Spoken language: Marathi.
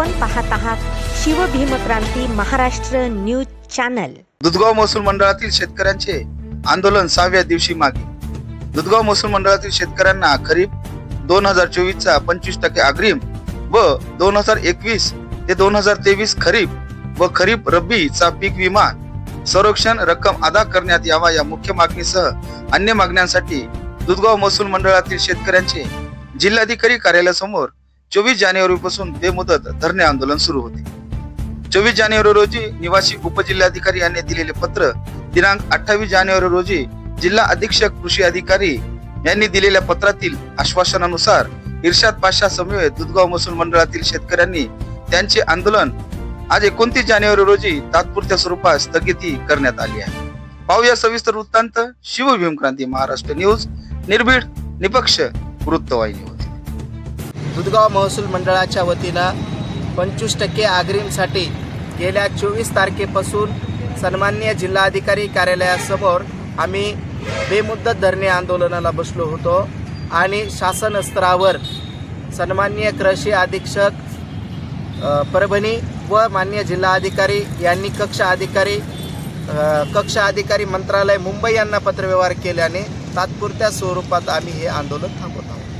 आपण पाहत आहात शिवभीमक्रांती महाराष्ट्र न्यूज चॅनल. दुधगाव महसूल मंडळातील शेतकऱ्यांचे आंदोलन सहाव्या दिवशी मागे. दुधगाव महसूल मंडळातील शेतकऱ्यांना खरीप दोन हजार चोवीस चा पंचवीस टक्के अग्रिम व दोन हजार एकवीस ते दोन हजार तेवीस खरीप व खरीप रब्बीचा पीक विमा संरक्षण रक्कम अदा करण्यात यावा या मुख्य मागणीसह अन्य मागण्यांसाठी दुधगाव महसूल मंडळातील शेतकऱ्यांचे जिल्हाधिकारी कार्यालयासमोर चोवीस जानेवारी पासून बेमुदत धरणे आंदोलन सुरू होते. चोवीस जानेवारी रोजी निवासी उपजिल्हाधिकारी यांनी दिलेले पत्र दिनांक अठ्ठावीस जानेवारी रोजी जिल्हा अधीक्षक कृषी अधिकारी यांनी दिलेल्या पत्रातील आश्वासनानुसार इर्शाद पाशा समवेत दुधगाव महसूल मंडळातील शेतकऱ्यांनी त्यांचे आंदोलन आज एकोणतीस जानेवारी रोजी तात्पुरत्या स्वरूपात स्थगिती करण्यात आली आहे. पाहूया सविस्तर वृत्तांत. शिवभीमक्रांती महाराष्ट्र न्यूज. निर्भीड निपक्ष वृत्तवाहिनी. दुधगाव महसूल मंडळाच्या वतीनं पंचवीस टक्के आग्रीमसाठी गेल्या चोवीस तारखेपासून सन्मान्य जिल्हाधिकारी कार्यालयासमोर आम्ही बेमुद्दत धरणे आंदोलनाला बसलो होतो आणि शासन स्तरावर सन्मान्य कृषी अधीक्षक परभणी व मान्य जिल्हाधिकारी यांनी कक्ष अधिकारी कक्ष अधिकारी मंत्रालय मुंबई यांना पत्रव्यवहार केल्याने तात्पुरत्या स्वरूपात आम्ही हे आंदोलन थांबवत आहोत.